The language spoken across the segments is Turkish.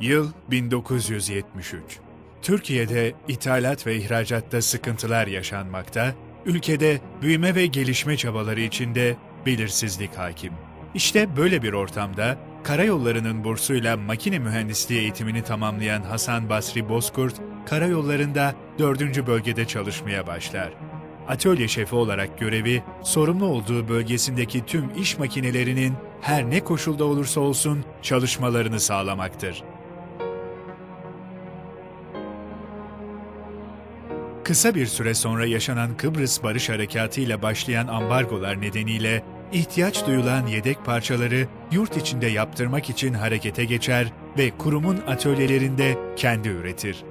Yıl 1973. Türkiye'de ithalat ve ihracatta sıkıntılar yaşanmakta, ülkede büyüme ve gelişme çabaları içinde belirsizlik hakim. İşte böyle bir ortamda karayollarının bursuyla makine mühendisliği eğitimini tamamlayan Hasan Basri Bozkurt, karayollarında 4. bölgede çalışmaya başlar. Atölye şefi olarak görevi, sorumlu olduğu bölgesindeki tüm iş makinelerinin her ne koşulda olursa olsun çalışmalarını sağlamaktır. Kısa bir süre sonra yaşanan Kıbrıs Barış Harekatı ile başlayan ambargolar nedeniyle ihtiyaç duyulan yedek parçaları yurt içinde yaptırmak için harekete geçer ve kurumun atölyelerinde kendi üretir.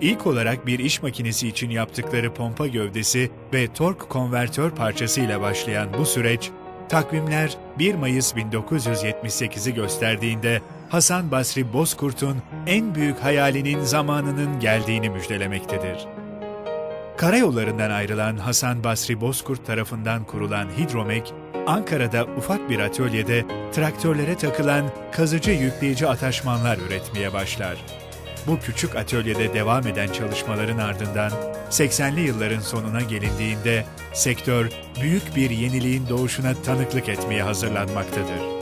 İlk olarak bir iş makinesi için yaptıkları pompa gövdesi ve tork konvertör parçasıyla başlayan bu süreç, takvimler 1 Mayıs 1978'i gösterdiğinde Hasan Basri Bozkurt'un en büyük hayalinin zamanının geldiğini müjdelemektedir. Karayollarından ayrılan Hasan Basri Bozkurt tarafından kurulan Hidromek, Ankara'da ufak bir atölyede traktörlere takılan kazıcı yükleyici ataşmanlar üretmeye başlar. Bu küçük atölyede devam eden çalışmaların ardından 80'li yılların sonuna gelindiğinde sektör büyük bir yeniliğin doğuşuna tanıklık etmeye hazırlanmaktadır.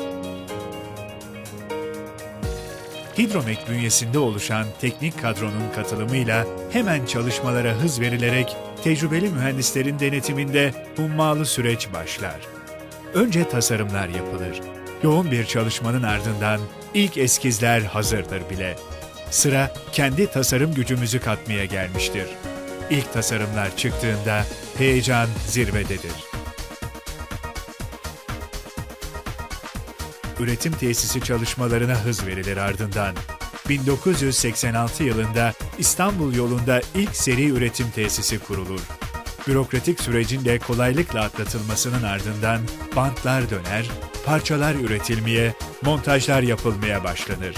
Hidromek bünyesinde oluşan teknik kadronun katılımıyla hemen çalışmalara hız verilerek tecrübeli mühendislerin denetiminde hummalı süreç başlar. Önce tasarımlar yapılır. Yoğun bir çalışmanın ardından ilk eskizler hazırdır bile. Sıra kendi tasarım gücümüzü katmaya gelmiştir. İlk tasarımlar çıktığında heyecan zirvededir. Üretim tesisi çalışmalarına hız verilir ardından. 1986 yılında İstanbul yolunda ilk seri üretim tesisi kurulur. Bürokratik sürecin de kolaylıkla atlatılmasının ardından bantlar döner, parçalar üretilmeye, montajlar yapılmaya başlanır.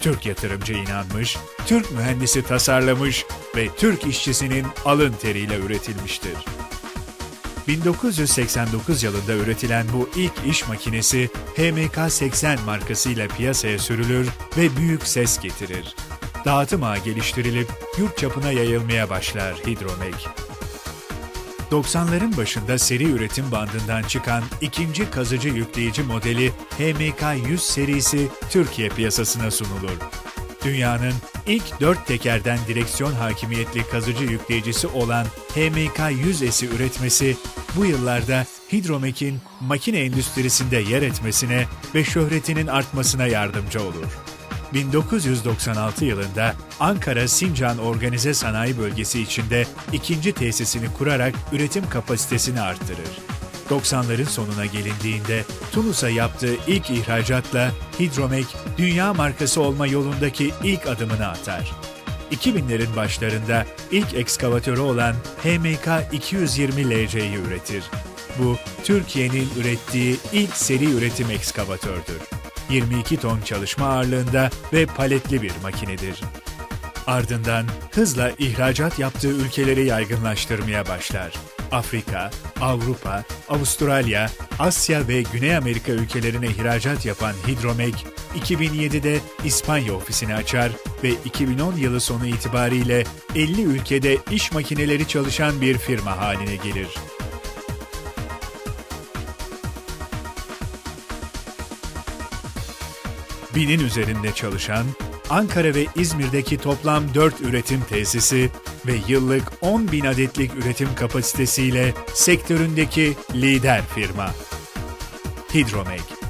Türk yatırımcı inanmış, Türk mühendisi tasarlamış ve Türk işçisinin alın teriyle üretilmiştir. 1989 yılında üretilen bu ilk iş makinesi HMK-80 markasıyla piyasaya sürülür ve büyük ses getirir. Dağıtım ağı geliştirilip yurt çapına yayılmaya başlar Hidromek. 90'ların başında seri üretim bandından çıkan ikinci kazıcı yükleyici modeli HMK-100 serisi Türkiye piyasasına sunulur. Dünyanın ilk dört tekerden direksiyon hakimiyetli kazıcı yükleyicisi olan HMK-100S'i üretmesi bu yıllarda Hidromek'in makine endüstrisinde yer etmesine ve şöhretinin artmasına yardımcı olur. 1996 yılında Ankara Sincan Organize Sanayi Bölgesi içinde ikinci tesisini kurarak üretim kapasitesini arttırır. 90'ların sonuna gelindiğinde Tunus'a yaptığı ilk ihracatla Hidromek dünya markası olma yolundaki ilk adımını atar. 2000'lerin başlarında ilk ekskavatörü olan HMK 220 LC'yi üretir. Bu Türkiye'nin ürettiği ilk seri üretim ekskavatördür. 22 ton çalışma ağırlığında ve paletli bir makinedir. Ardından hızla ihracat yaptığı ülkeleri yaygınlaştırmaya başlar. Afrika, Avrupa, Avustralya, Asya ve Güney Amerika ülkelerine ihracat yapan Hidromek, 2007'de İspanya ofisini açar ve 2010 yılı sonu itibariyle 50 ülkede iş makineleri çalışan bir firma haline gelir. Binin üzerinde çalışan, Ankara ve İzmir'deki toplam 4 üretim tesisi ve yıllık 10 bin adetlik üretim kapasitesiyle sektöründeki lider firma. Hidromek